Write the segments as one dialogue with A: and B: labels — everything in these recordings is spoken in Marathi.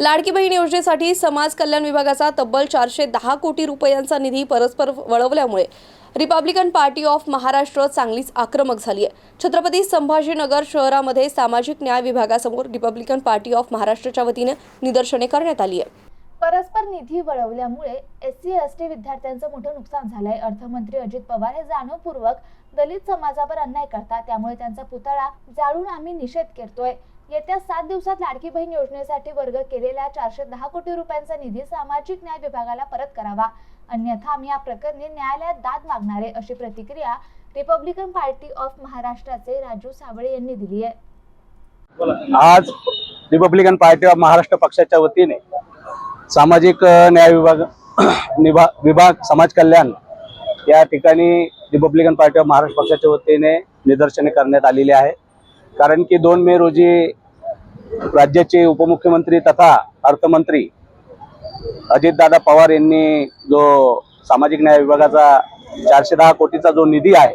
A: लाडकी बहीण योजनेसाठी समाज कल्याण विभागाचा तब्बल चारशे दहा कोटी रुपयांचा निधी परस्पर वळवल्यामुळे रिपब्लिकन पार्टी ऑफ महाराष्ट्र चांगलीच आक्रमक झाली आहे. छत्रपती संभाजीनगर शहरामध्ये सामाजिक न्याय विभागासमोर रिपब्लिकन पार्टी ऑफ महाराष्ट्रच्या वतीने निदर्शने करण्यात आली आहे.
B: परस्पर निधी वळवल्यामुळे एस सी एस टी विद्यार्थ्यांचं मोठं नुकसान झालंय. अर्थमंत्री अजित पवार हे जाणीवपूर्वक दलित समाजावर अन्याय करतात. त्यामुळे त्यांचा पुतळा जाळून आम्ही निषेध करतोय. येत्या सात दिवसात लाडकी बहीण योजनेसाठी वर्ग केलेल्या चारशे दहा कोटी रुपयांचा निधी सामाजिक न्याय विभागाला परत करावा. अन्यथा आम्ही या प्रकरणी न्यायालयात दाद मागणारे अशी प्रतिक्रिया रिपब्लिकन पार्टी ऑफ महाराष्ट्राचे राजू साबळे यांनी दिली आहे.
C: आज रिपब्लिकन पार्टी ऑफ महाराष्ट्र पक्षाच्या वतीने सामाजिक न्याय विभाग निभा विभाग समाज कल्याण या ठिकाणी रिपब्लिकन पार्टी ऑफ महाराष्ट्र पक्षाच्या वतीने निदर्शने करण्यात आलेली आहे. कारण की दोन मे रोजी राज्याचे उपमुख्यमंत्री तथा अर्थमंत्री अजितदादा पवार यांनी जो सामाजिक न्याय विभागाचा चारशे दहा कोटीचा जो निधी आहे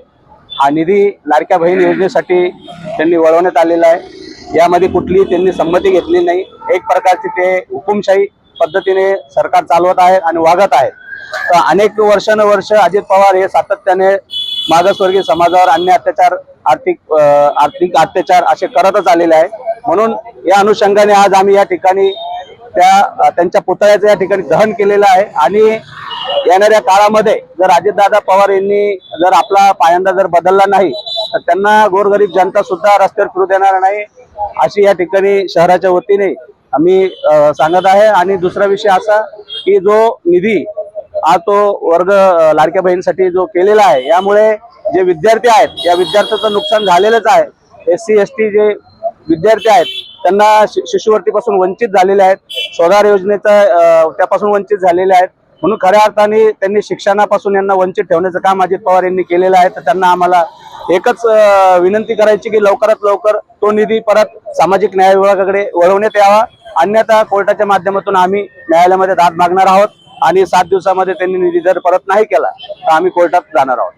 C: हा निधी लाडक्या बहीण योजनेसाठी त्यांनी वळवण्यात आलेला आहे. यामध्ये कुठलीही त्यांनी संमती घेतली नाही. एक प्रकारची ते हुकुमशाही पद्धतीने सरकार चालवत आहे आणि वागत आहे. तर अनेक वर्षानुवर्ष अजित पवार हे सातत्याने मागासवर्गीय समाजावर अन्य अत्याचार आर्थिक आर्थिक अत्याचार असे करतच आलेले आहे म्हणून या अनुषंगाने आज आम्ही या ठिकाणी त्या त्यांच्या पुतळ्याचं या ठिकाणी दहन केलेलं आहे. आणि येणाऱ्या काळामध्ये जर अजितदादा पवार यांनी जर आपला पायंदा जर बदलला नाही तर त्यांना गोरगरीब जनता सुद्धा रस्त्यावर फिरू देणार नाही अशी या ठिकाणी शहराच्या वतीने आम्ही सांगत आहे. आणि दुसरा विषय असा की जो निधी हा तो वर्ग लाडक्या बहिणीसाठी जो केलेला आहे यामुळे जे विद्यार्थी आहेत या विद्यार्थ्याचं नुकसान झालेलंच आहे. एस सी एस टी जे विद्यार्थी आहेत त्यांना शि- शिष्यवृत्तीपासून वंचित झालेले आहेत स्वधार योजनेचा त्यापासून वंचित झालेले आहेत. म्हणून खऱ्या अर्थाने त्यांनी शिक्षणापासून यांना वंचित ठेवण्याचं काम अजित पवार यांनी केलेलं आहे. तर त्यांना आम्हाला एकच विनंती करायची की लवकरात लवकर तो निधी परत सामाजिक न्याय विभागाकडे वळवण्यात यावा. अन्यथा कोर्टाच्या माध्यमातून आम्ही न्यायालयामध्ये दाद मागणार आहोत. आणि सात दिवसामध्ये त्यांनी निधी जर परत नाही केला तर आम्ही कोर्टात जाणार आहोत.